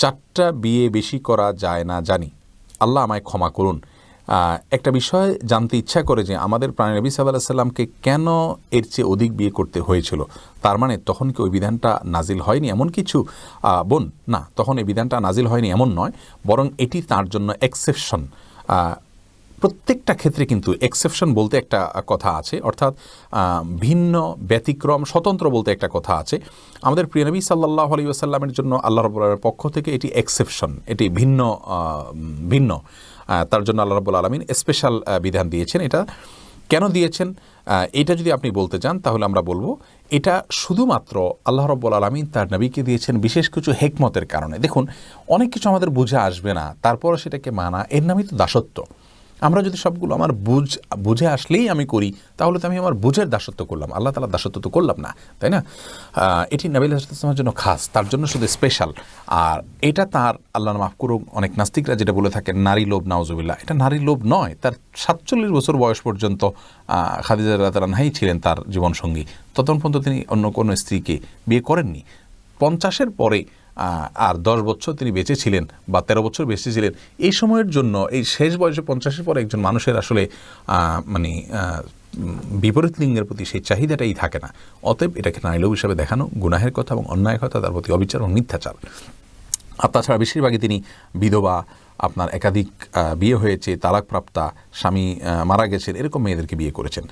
চারটা বিয়ে বেশি করা যায় না জানি। আল্লাহ আমায় ক্ষমা করুন। একটা বিষয় জানতে ইচ্ছা করে যে আমাদের প্রাণী নবী সাল্লাহ সাল্লামকে কেন এর চেয়ে অধিক বিয়ে করতে হয়েছিল? তার মানে তখন কি ওই বিধানটা নাজিল হয়নি এমন কিছু? বোন, না, তখন এই বিধানটা নাজিল হয়নি এমন নয়, বরং এটি তার জন্য এক্সেপশন প্রত্যেকটা ক্ষেত্রে কিন্তু এক্সেপশন বলতে একটা কথা আছে। অর্থাৎ ভিন্ন ব্যতিক্রম, স্বতন্ত্র বলতে একটা কথা আছে। আমাদের প্রিয়নবী সাল্লাহ আলী আসাল্লামের জন্য আল্লাহ রবুল্লাহের পক্ষ থেকে এটি এক্সেপশন এটি ভিন্ন ভিন্ন তার জন্য আল্লাহ রবুল আলমিন স্পেশাল বিধান দিয়েছেন। এটা কেন দিয়েছেন? এটা যদি আপনি বলতে চান, তাহলে আমরা বলব, এটা শুধুমাত্র আল্লাহ রব্বুল আলমিন তার নবীকে দিয়েছেন বিশেষ কিছু হেকমতের কারণে। দেখুন, অনেক কিছু আমাদের বুঝে আসবে না, তারপরও সেটাকে মানা, এর নামই তো দাসত্ব। আমরা যদি সবগুলো আমার বুঝ, বুঝে আসলেই আমি করি, তাহলে তো আমি আমার বুঝের দাসত্ব করলাম। আল্লাহ তালার দাসত্ব তো করলাম না, তাই না? এটি নবীল হাসলামের জন্য খাস, তার জন্য শুধু স্পেশাল আর এটা তার, আল্লাহ মাফ করুক, অনেক নাস্তিকরা যেটা বলে থাকেন, নারী লোভ, নাউজুবিল্লাহ। এটা নারী লোভ নয়, তার সাতচল্লিশ বছর বয়স পর্যন্ত খাদিজা রাতারানহাই ছিলেন তার জীবনসঙ্গী। ততক্ষণ পর্যন্ত তিনি অন্য কোনো স্ত্রীকে বিয়ে করেননি। পঞ্চাশের পরে আর দশ বছর তিনি বেঁচে ছিলেন বা তেরো বছর বেঁচে ছিলেন। এই সময়ের জন্য এই শেষ বয়সে পঞ্চাশের পর একজন মানুষের আসলে মানে বিপরীত লিঙ্গের প্রতি সেই চাহিদাটাই থাকে না। অতএব এটাকে নাইলভ হিসাবে দেখানো গুনাহের কথা এবং অন্যায়ের কথা, তার প্রতি অবিচার এবং মিথ্যাচার। আর তাছাড়া বেশিরভাগই তিনি বিধবা, আপনার একাধিক বিয়ে হয়েছে, তালাকপ্রাপ্তা, স্বামী মারা গেছেন, এরকম মেয়েদেরকে বিয়ে করেছেন।